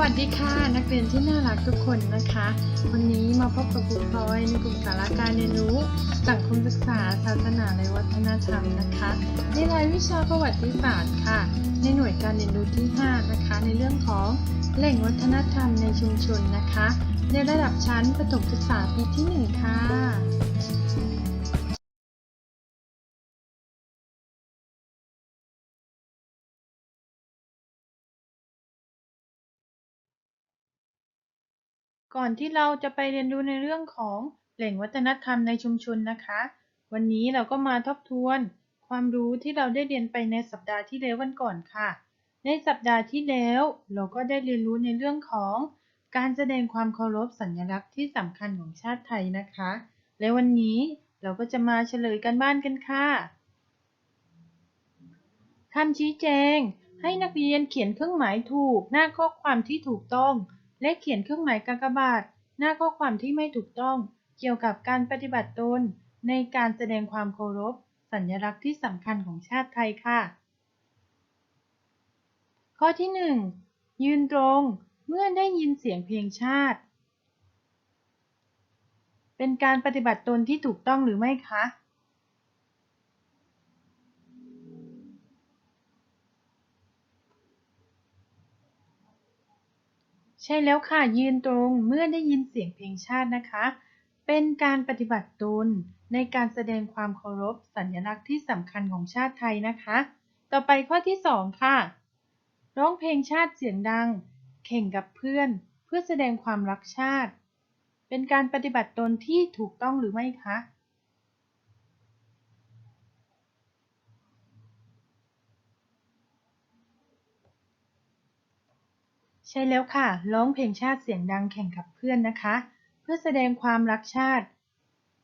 วัสดีค่ะ นักเรียนที่น่ารักทุกคนนะคะ วันนี้มาพบกับครูพลอยในกลุ่มสาระการเรียนรู้ สังคมศึกษาศาสนาและวัฒนธรรมนะคะในรายวิชาประวัติศาสตร์ค่ะ ในหน่วยการเรียนรู้ที่ 5 นะคะ ในเรื่องของแหล่งวัฒนธรรมในชุมชนนะคะ ในระดับชั้นประถมศึกษาปีที่ 1 ค่ะ ก่อนที่เราจะไปเรียนรู้ในเรื่องของแหล่งวัฒนธรรมในชุมชนนะคะ วันนี้เราก็มาทบทวนความรู้ที่เราได้เรียนไปในสัปดาห์ที่แล้ววันก่อนค่ะ ในสัปดาห์ที่แล้ว เราก็ได้เรียนรู้ในเรื่องของการแสดงความเคารพสัญลักษณ์ที่สำคัญของชาติไทยนะคะ และวันนี้เราก็จะมาเฉลยกันบ้านกันค่ะคำชี้แจง ให้นักเรียนเขียนเครื่องหมายถูกหน้าข้อความที่ถูกต้อง และเขียนเครื่องหมายกากบาท หน้าข้อความที่ไม่ถูกต้อง เกี่ยวกับการปฏิบัติตน ในการแสดงความเคารพ สัญลักษณ์ที่สำคัญของชาติไทยค่ะ ข้อที่ 1 ยืนตรงเมื่อได้ยินเสียงเพลงชาติ เป็นการปฏิบัติตนที่ถูกต้องหรือไม่คะ ใช่แล้วค่ะ ยืนตรงเมื่อได้ยินเสียงเพลงชาตินะคะ เป็นการปฏิบัติตนในการแสดงความเคารพสัญลักษณ์ที่สำคัญของชาติไทยนะคะ ต่อไปข้อที่ 2 ค่ะ ร้องเพลงชาติเสียงดัง แข่งกับเพื่อน เพื่อแสดงความรักชาติ เป็นการปฏิบัติตนที่ถูกต้องหรือไม่คะ ใช่แล้วค่ะ ร้องเพลงชาติเสียงดังแข่งกับเพื่อนนะคะ เพื่อแสดงความรักชาติ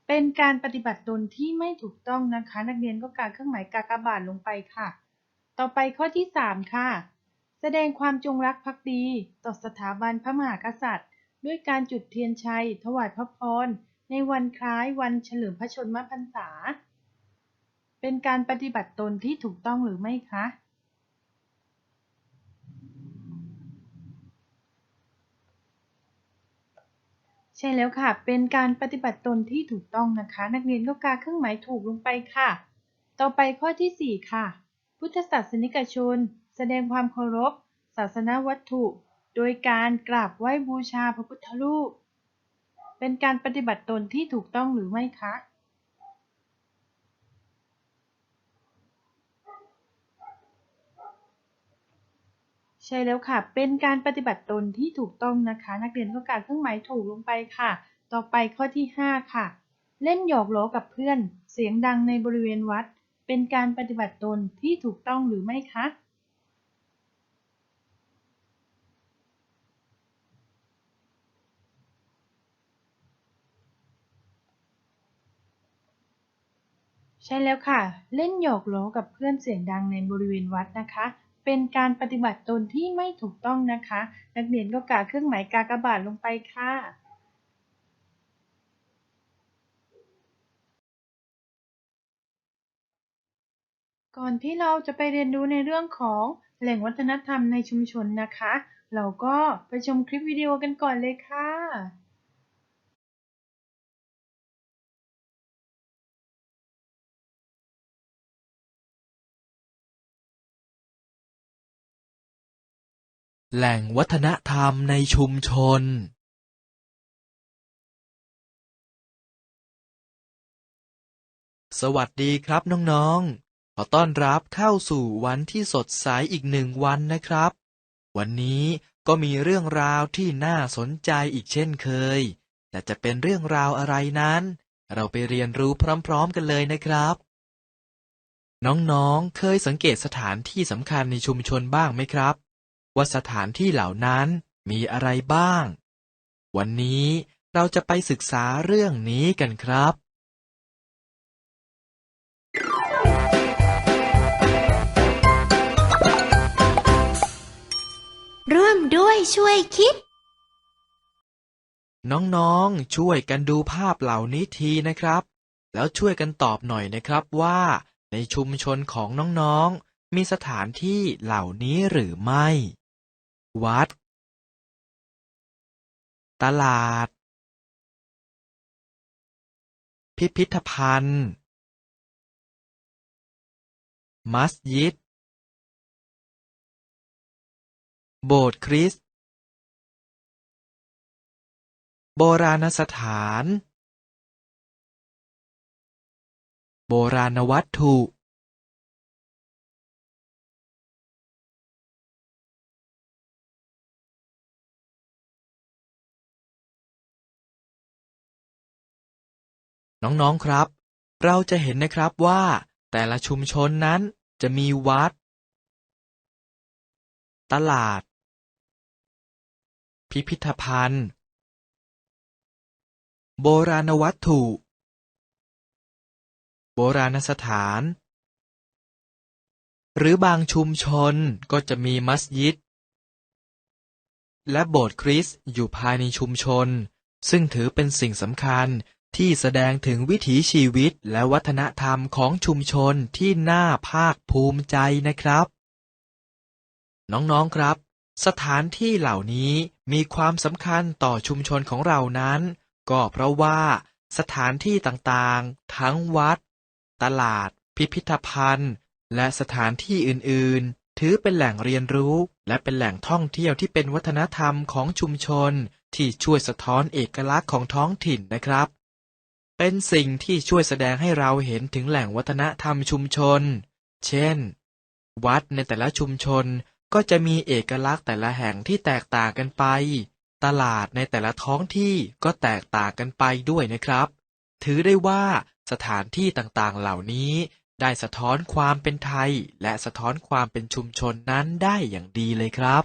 เป็นการปฏิบัติตนที่ไม่ถูกต้องนะคะ นักเรียนก็การเครื่องหมายกากบาทลงไปค่ะ ต่อไปข้อที่ 3 ค่ะ แสดงความจงรักภักดี ต่อสถาบันพระมหากษัตริย์ ด้วยการจุดเทียนชัย ถวายพระพร ในวันคล้ายวันเฉลิมพระชนมพรรษา เป็นการปฏิบัติตนที่ถูกต้องหรือไม่คะ ใช่แล้วค่ะ เป็นการปฏิบัติตนที่ถูกต้องนะคะ นักเรียนก็กาเครื่องหมายถูกลงไปค่ะ ต่อไปข้อที่ 4 ค่ะ พุทธศาสนิกชน แสดงความเคารพ ศาสนวัตถุ โดยการกราบไหว้บูชาพระพุทธรูป เป็นการปฏิบัติตนที่ถูกต้องหรือไม่คะ ใช่แล้วค่ะ เป็นการปฏิบัติตนที่ถูกต้องนะคะ นักเรียนก็การเครื่องหมายถูกลงไปค่ะ ต่อไปข้อที่ 5 ค่ะ เล่นหยอกล้อกับเพื่อน เสียงดังในบริเวณวัด เป็นการปฏิบัติตนที่ถูกต้องหรือไม่คะใช่แล้วค่ะ เล่นหยอกล้อกับเพื่อนเสียงดังในบริเวณวัดนะคะ เป็นการปฏิบัติตนที่ไม่ถูกต้องนะคะ นักเรียนก็กาเครื่องหมายกากบาทลงไปค่ะก่อนที่เราจะไปเรียนรู้ในเรื่องของแหล่งวัฒนธรรมในชุมชนนะคะ เราก็ไปชมคลิปวิดีโอกันก่อนเลยค่ะ แหล่งวัฒนธรรมในชุมชนสวัสดีครับน้องๆ ขอต้อนรับเข้าสู่วันที่สดใสอีกหนึ่งวันนะครับ วันนี้ก็มีเรื่องราวที่น่าสนใจอีกเช่นเคย แต่จะเป็นเรื่องราวอะไรนั้น เราไปเรียนรู้พร้อมๆกันเลยนะครับ น้องๆ เคยสังเกตสถานที่สำคัญในชุมชนบ้างไหมครับ ว่าสถานที่เหล่านั้นมีอะไรบ้าง วันนี้เราจะไปศึกษาเรื่องนี้กันครับ ร่วมด้วยช่วยคิด น้องๆ ช่วยกันดูภาพเหล่านี้ทีนะครับ แล้วช่วยกันตอบหน่อยนะครับว่า ในชุมชนของน้องๆ มีสถานที่เหล่านี้หรือไม่ วัด ตลาด พิพิธภัณฑ์ มัสยิด โบสถ์คริสต์โบราณสถาน โบราณวัตถุ น้องๆครับ เราจะเห็นนะครับว่าแต่ละชุมชนนั้นจะมีวัด ตลาด พิพิธภัณฑ์ โบราณวัตถุ โบราณสถาน หรือบางชุมชนก็จะมีมัสยิด และโบสถ์คริสต์อยู่ภายในชุมชน ซึ่งถือเป็นสิ่งสำคัญ ที่แสดงถึงวิถีชีวิตและวัฒนธรรมของชุมชนที่น่าภาคภูมิใจนะครับ น้องๆครับ สถานที่เหล่านี้มีความสำคัญต่อชุมชนของเรานั้น ก็เพราะว่า สถานที่ต่างๆ ทั้งวัด ตลาด พิพิธภัณฑ์ และสถานที่อื่นๆ ถือเป็นแหล่งเรียนรู้ และเป็นแหล่งท่องเที่ยวที่เป็นวัฒนธรรมของชุมชน ที่ช่วยสะท้อนเอกลักษณ์ของท้องถิ่นนะครับ เป็นสิ่งที่ช่วยแสดงให้เราเห็นถึงแหล่งวัฒนธรรมชุมชน เช่น วัดในแต่ละชุมชนก็จะมีเอกลักษณ์แต่ละแห่งที่แตกต่างกันไป ตลาดในแต่ละท้องที่ก็แตกต่างกันไปด้วยนะครับ ถือได้ว่าสถานที่ต่างๆเหล่านี้ได้สะท้อนความเป็นไทย และสะท้อนความเป็นชุมชนนั้นได้อย่างดีเลยครับ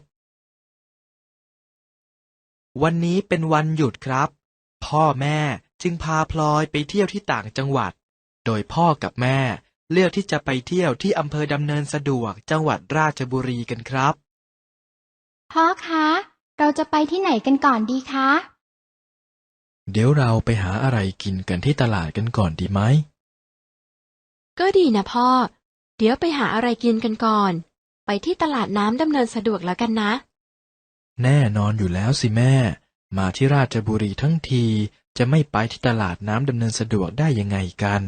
วันนี้เป็นวันหยุดครับ พ่อแม่ จึงพาพลอยไปเที่ยวที่ต่างจังหวัด โดยพ่อกับแม่เลือกที่จะไปเที่ยวที่อำเภอดำเนินสะดวกจังหวัดราชบุรีกันครับ พ่อคะ เราจะไปที่ไหนกันก่อนดีคะ เดี๋ยวเราไปหาอะไรกินกันที่ตลาดกันก่อนดีไหม ก็ดีนะพ่อ เดี๋ยวไปหาอะไรกินกันก่อน ไปที่ตลาดน้ำดำเนินสะดวกแล้วกันนะ แน่นอนอยู่แล้วสิแม่ มาที่ราชบุรีทั้งที จะไม่ไปที่ตลาดน้ำดำเนินสะดวกได้ยังไงกัน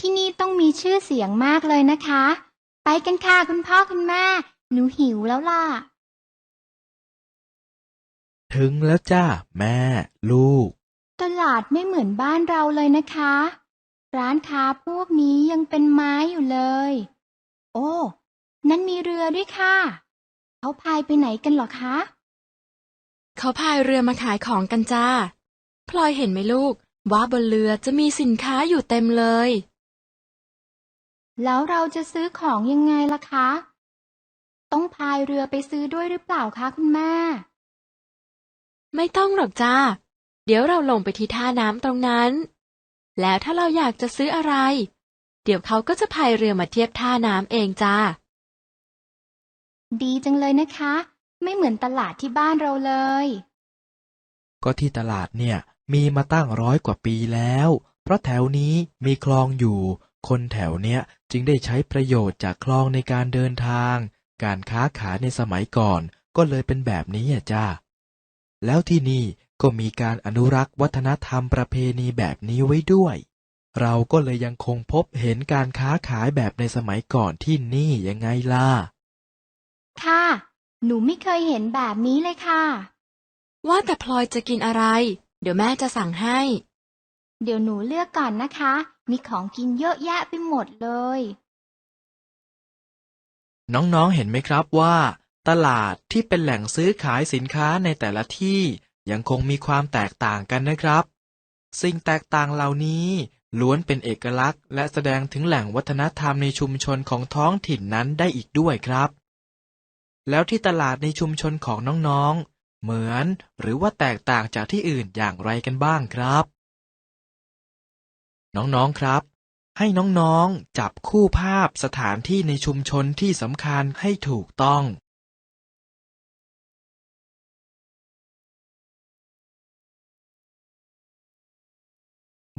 ที่นี่ต้องมีชื่อเสียงมากเลยนะคะ ไปกันค่ะคุณพ่อคุณแม่ หนูหิวแล้วล่ะ ถึงแล้วจ้าแม่ ลูก ตลาดไม่เหมือนบ้านเราเลยนะคะ ร้านค้าพวกนี้ยังเป็นไม้อยู่เลย โอ้ นั่นมีเรือด้วยค่ะ เขาพายไปไหนกันเหรอคะ เขาพายเรือมาขายของกันจ้า พลอยเห็นไหมลูก ว่าบนเรือจะมีสินค้าอยู่เต็มเลย แล้วเราจะซื้อของยังไงล่ะคะ ต้องพายเรือไปซื้อด้วยหรือเปล่าคะคุณแม่ ไม่ต้องหรอกจ้า เดี๋ยวเราลงไปที่ท่าน้ำตรงนั้น แล้วถ้าเราอยากจะซื้ออะไร เดี๋ยวเขาก็จะพายเรือมาเทียบท่าน้ำเองจ้า ดีจังเลยนะคะ ไม่เหมือนตลาดที่บ้านเราเลย ก็ที่ตลาดเนี่ยมีมาตั้งร้อยกว่าปีแล้ว เพราะแถวนี้มีคลองอยู่ คนแถวเนี้ยจึงได้ใช้ประโยชน์จากคลองในการเดินทาง การค้าขายในสมัยก่อนก็เลยเป็นแบบนี้อะจ้าแล้วที่นี่ก็มีการอนุรักษ์วัฒนธรรมประเพณีแบบนี้ไว้ด้วย เราก็เลยยังคงพบเห็นการค้าขายแบบในสมัยก่อนที่นี่ยังไงล่ะ ค่ะ หนูไม่เคยเห็นแบบนี้เลยค่ะ ว่าแต่พลอยจะกินอะไร เดี๋ยวแม่จะสั่งให้ เดี๋ยวหนูเลือกก่อนนะคะ มีของกินเยอะแยะไปหมดเลย น้องๆ เห็นไหมครับว่า ตลาดที่เป็นแหล่งซื้อขายสินค้าในแต่ละที่ยังคงมีความแตกต่างกันนะครับ สิ่งแตกต่างเหล่านี้ล้วนเป็นเอกลักษณ์ และแสดงถึงแหล่งวัฒนธรรมในชุมชนของท้องถิ่นนั้นได้อีกด้วยครับ แล้วที่ตลาดในชุมชนของน้องๆ เหมือนหรือว่าแตกต่างจากที่อื่นอย่างไรกันบ้างครับ น้องๆครับ ให้น้องๆจับคู่ภาพสถานที่ในชุมชนที่สำคัญให้ถูกต้อง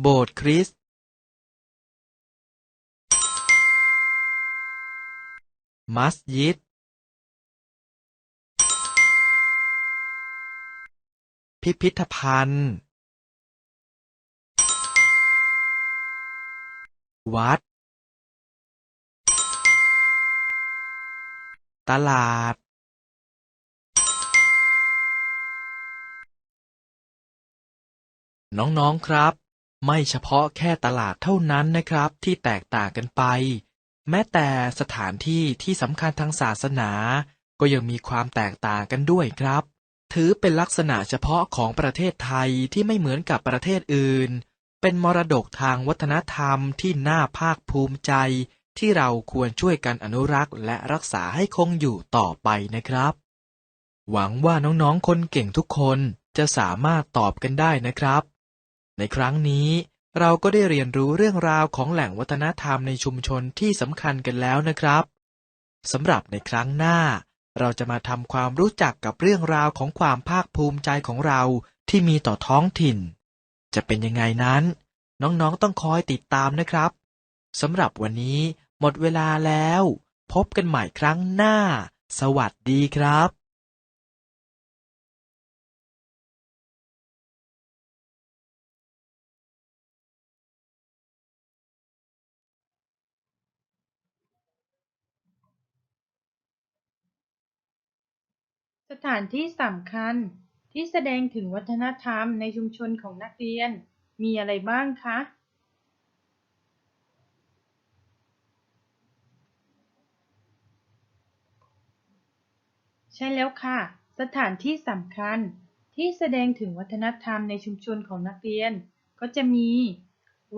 โบสถ์คริสต์มัสยิด พิพิธภัณฑ์ วัด ตลาด น้อง ๆ ครับ ไม่เฉพาะแค่ตลาดเท่านั้นนะครับที่แตกต่างกันไป แม้แต่สถานที่ที่สำคัญทางศาสนา ก็ยังมีความแตกต่างกันด้วยครับ ถือเป็นลักษณะเฉพาะของประเทศไทยที่ไม่เหมือนกับประเทศอื่น เป็นมรดกทางวัฒนธรรมที่น่าภาคภูมิใจ ที่เราควรช่วยกันอนุรักษ์ และรักษาให้คงอยู่ต่อไปนะครับ หวังว่าน้องๆ คนเก่งทุกคนจะสามารถตอบกันได้นะครับ ในครั้งนี้เราก็ได้เรียนรู้เรื่องราวของแหล่งวัฒนธรรมในชุมชนที่สำคัญกันแล้วนะครับสำหรับในครั้งหน้า เราจะมาทำความรู้จักกับเรื่องราวของความภาคภูมิใจของเราที่มีต่อท้องถิ่น จะเป็นยังไงนั้น น้องๆต้องคอยติดตามนะครับสำหรับวันนี้หมดเวลาแล้ว พบกันใหม่ครั้งหน้า สวัสดีครับ สถานที่สำคัญที่แสดงถึงวัฒนธรรมในชุมชนของนักเรียนมีอะไรบ้างคะใช่แล้วค่ะ สถานที่สำคัญที่แสดงถึงวัฒนธรรมในชุมชนของนักเรียน ก็จะมี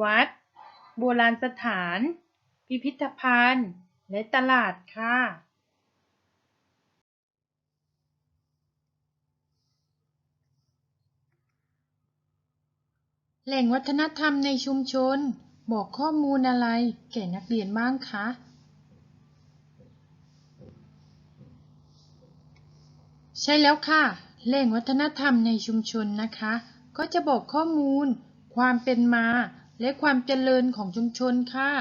วัด โบราณสถาน พิพิธภัณฑ์ และตลาดค่ะ แหล่งวัฒนธรรมในชุมชน บอกข้อมูลอะไร แก่นักเรียนบ้างคะ ใช่แล้วค่ะ แหล่งวัฒนธรรมในชุมชนนะคะ ก็จะบอกข้อมูล ความเป็นมา และความเจริญของชุมชนค่ะ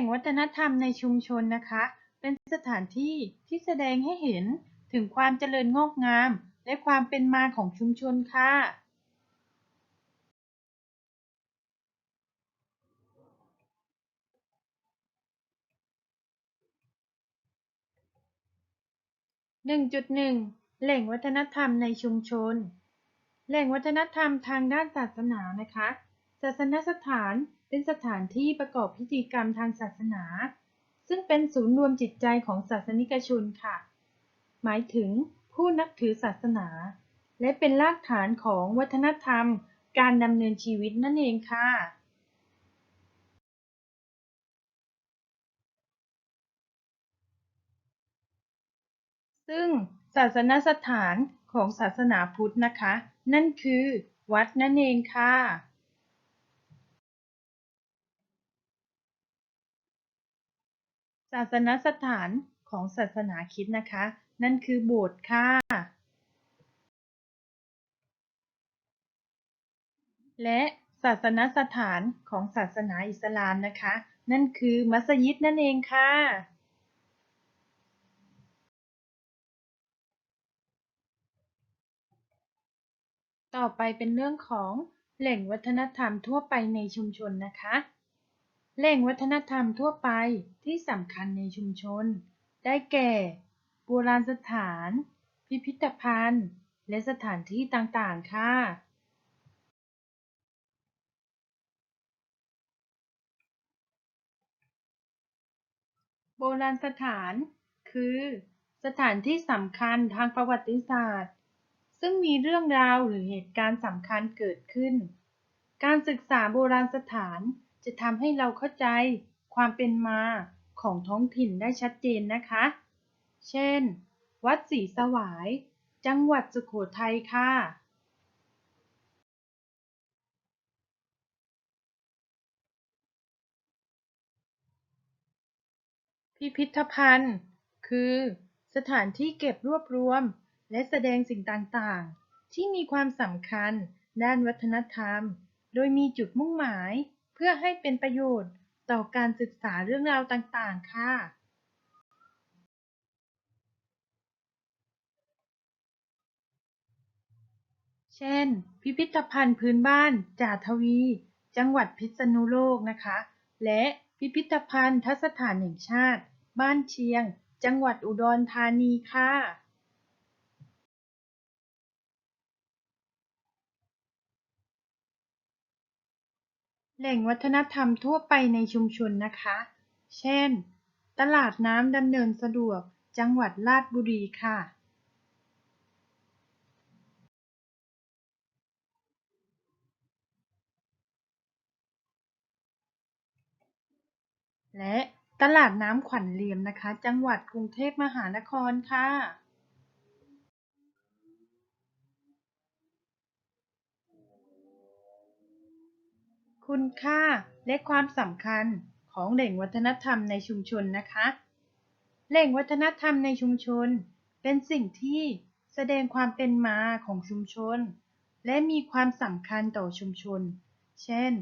งวัฒนธรรมในชุมชนนะคะ เป็นสถานที่ที่แสดงให้เห็นถึงความเจริญงอกงาม และความเป็นมาของชุมชนค่ะ 1.1 แหล่งวัฒนธรรมในชุมชน แหล่งวัฒนธรรมทางด้านศาสนานะคะ ศาสนสถาน เป็นสถานที่ประกอบพิธีกรรมทางศาสนา ซึ่งเป็นศูนย์รวมจิตใจของศาสนิกชนค่ะ หมายถึงผู้นับถือศาสนา และเป็นรากฐานของวัฒนธรรม การดำเนินชีวิตนั่นเองค่ะซึ่งศาสนสถานของศาสนาพุทธนะคะ นั่นคือวัดนั่นเองค่ะ ศาสนสถานของศาสนาคิดนะคะ นั่นคือโบสถ์ค่ะ และศาสนสถานของศาสนาอิสลามนะคะ นั่นคือมัสยิดนั่นเองค่ะ ต่อไปเป็นเรื่องของแหล่งวัฒนธรรมทั่วไปในชุมชนนะคะ แหล่งวัฒนธรรมทั่วไปที่สำคัญในชุมชน ได้แก่ โบราณสถาน พิพิธภัณฑ์ และสถานที่ต่างๆ ค่ะ โบราณสถาน คือ สถานที่สำคัญทางประวัติศาสตร์ ซึ่งมีเรื่องราวหรือเหตุการณ์สำคัญเกิดขึ้น การศึกษาโบราณสถาน จะทำให้เราเข้าใจความเป็นมาของท้องถิ่นได้ชัดเจนนะคะ เช่น วัดศรีสวาย จังหวัดสุโขทัยค่ะ พิพิธภัณฑ์ คือ สถานที่เก็บรวบรวม และแสดงสิ่งต่างๆ ที่มีความสำคัญด้านวัฒนธรรม โดยมีจุดมุ่งหมาย พื่อให้เป็นประโยชน์ต่อการศึกษาเรื่องราวต่างๆ ค่ะ เช่น พิพิธภัณฑ์พื้นบ้านจ่าทวี จังหวัดพิษณุโลกนะคะ และพิพิธภัณฑ์ทัศถานแห่งชาติ บ้านเชียง จังหวัดอุดรธานีค่ะ แหล่งวัฒนธรรมทั่วไปในชุมชนนะคะ เช่น ตลาดน้ำดำเนินสะดวก จังหวัดราชบุรีค่ะ และตลาดน้ำขวัญเลียมนะคะ จังหวัดกรุงเทพมหานครค่ะ คุณค่าและความสำคัญของแหล่งวัฒนธรรมในชุมชนนะคะ แหล่งวัฒนธรรมในชุมชน เป็นสิ่งที่แสดงความเป็นมาของชุมชน และมีความสำคัญต่อชุมชน เช่น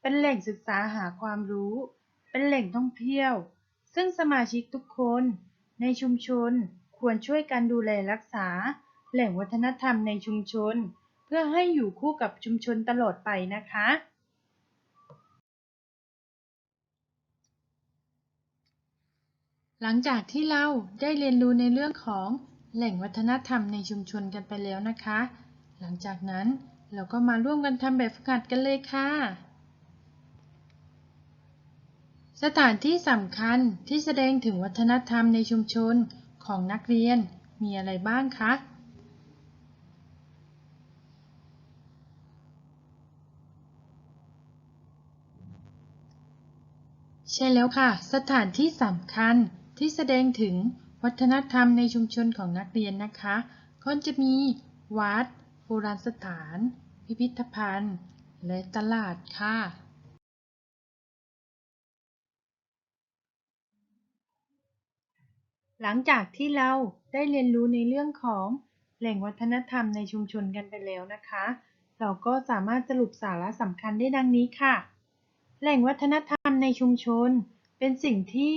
เป็นแหล่งศึกษาหาความรู้ เป็นแหล่งท่องเที่ยว ซึ่งสมาชิกทุกคน ในชุมชนควรช่วยกันดูแลรักษา แหล่งวัฒนธรรมในชุมชน เพื่อให้อยู่คู่กับชุมชนตลอดไปนะคะ หลังจากที่เราได้เรียนรู้ในเรื่องของแหล่งวัฒนธรรมในชุมชนกันไปแล้วนะคะ หลังจากนั้นเราก็มาร่วมกันทำแบบฝึกหัดกันเลยค่ะ สถานที่สำคัญที่แสดงถึงวัฒนธรรมในชุมชนของนักเรียนมีอะไรบ้างคะใช่แล้วค่ะ สถานที่สำคัญ ที่แสดงถึงวัฒนธรรมในชุมชนของนักเรียนนะคะ ก็จะมีวัด โบราณสถาน พิพิธภัณฑ์ และตลาดค่ะ หลังจากที่เราได้เรียนรู้ในเรื่องของแหล่งวัฒนธรรมในชุมชนกันไปแล้วนะคะ เราก็สามารถสรุปสาระสำคัญได้ดังนี้ค่ะ แหล่งวัฒนธรรมในชุมชน เป็นสิ่งที่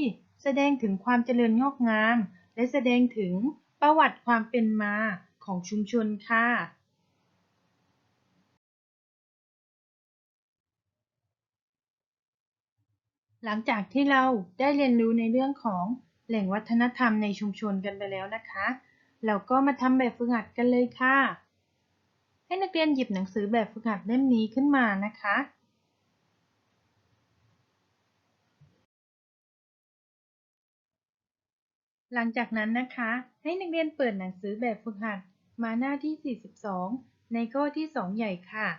แสดงถึงความเจริญงอกงาม และแสดงถึงประวัติความเป็นมาของชุมชนค่ะ หลังจากที่เราได้เรียนรู้ในเรื่องของแหล่งวัฒนธรรมในชุมชนกันไปแล้วนะคะ เราก็มาทำแบบฝึกหัดกันเลยค่ะ ให้นักเรียนหยิบหนังสือแบบฝึกหัดเล่มนี้ขึ้นมานะคะ หลังจากนั้นนะคะ ให้นักเรียนเปิดหนังสือแบบฝึกหัดมาหน้าที่ 42 ในข้อที่ 2 ใหญ่ค่ะ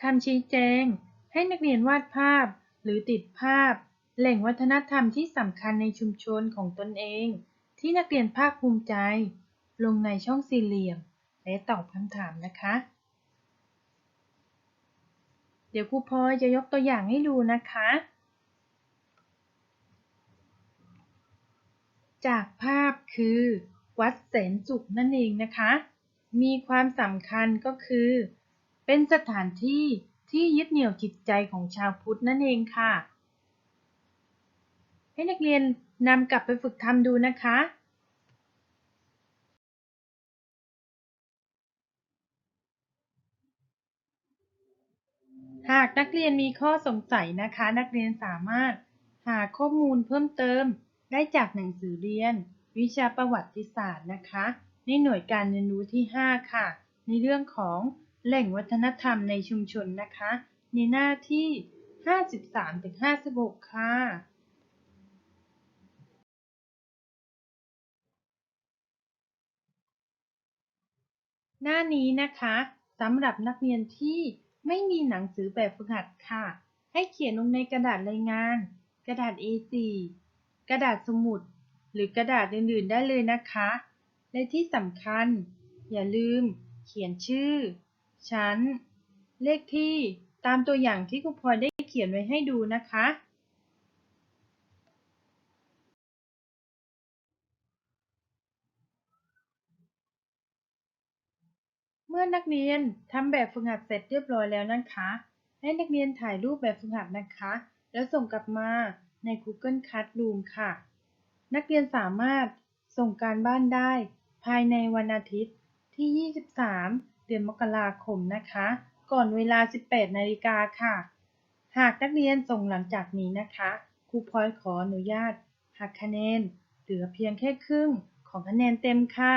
คำชี้แจง ให้นักเรียนวาดภาพ หรือติดภาพ แหล่งวัฒนธรรมที่สำคัญในชุมชนของตนเอง ที่นักเรียนภาคภูมิใจ ลงในช่องสี่เหลี่ยม และตอบคำถามนะคะ เดี๋ยวครูพลอยจะยกตัวอย่างให้ดูนะคะ จากภาพคือ วัดแสนสุขนั่นเองนะคะ มีความสำคัญก็คือ เป็นสถานที่ที่ยึดเหนี่ยวจิตใจของชาวพุทธนั่นเองค่ะ ให้นักเรียนนำกลับไปฝึกทำดูนะคะหากนักเรียนมีข้อสงสัยนะคะ นักเรียนสามารถหาข้อมูลเพิ่มเติม ได้จากหนังสือเรียน วิชาประวัติศาสตร์นะคะ ในหน่วยการเรียนรู้ที่ 5 ค่ะ ในเรื่องของแหล่งวัฒนธรรมในชุมชนนะคะ ในหน้าที่ 53-56 ค่ะหน้านี้นะคะสำหรับนักเรียนที่ไม่มีหนังสือแบบฝึกหัดค่ะ ให้เขียนลงในกระดาษรายงาน กระดาษ A4 กระดาษสมุด หรือกระดาษอื่นๆได้เลยนะคะ และที่สำคัญ อย่าลืม เขียนชื่อ ชั้น เลขที่ตามตัวอย่างที่ครูพลอยได้เขียนไว้ให้ดูนะคะเมื่อนักเรียนทำแบบฝึกหัดเสร็จเรียบร้อยแล้วนะคะ ให้นักเรียนถ่ายรูปแบบฝึกหัดนะคะ แล้วส่งกลับมา ใน Google Classroom ค่ะ นักเรียนสามารถส่งการบ้านได้ ภายในวันอาทิตย์ที่ 23 เดือนมกราคมนะคะ ก่อนเวลา 18 นาฬิกาค่ะ หากนักเรียนส่งหลังจากนี้นะคะครูพอยขออนุญาตหักคะแนนเหลือเพียงแค่ครึ่งของคะแนนเต็มค่ะ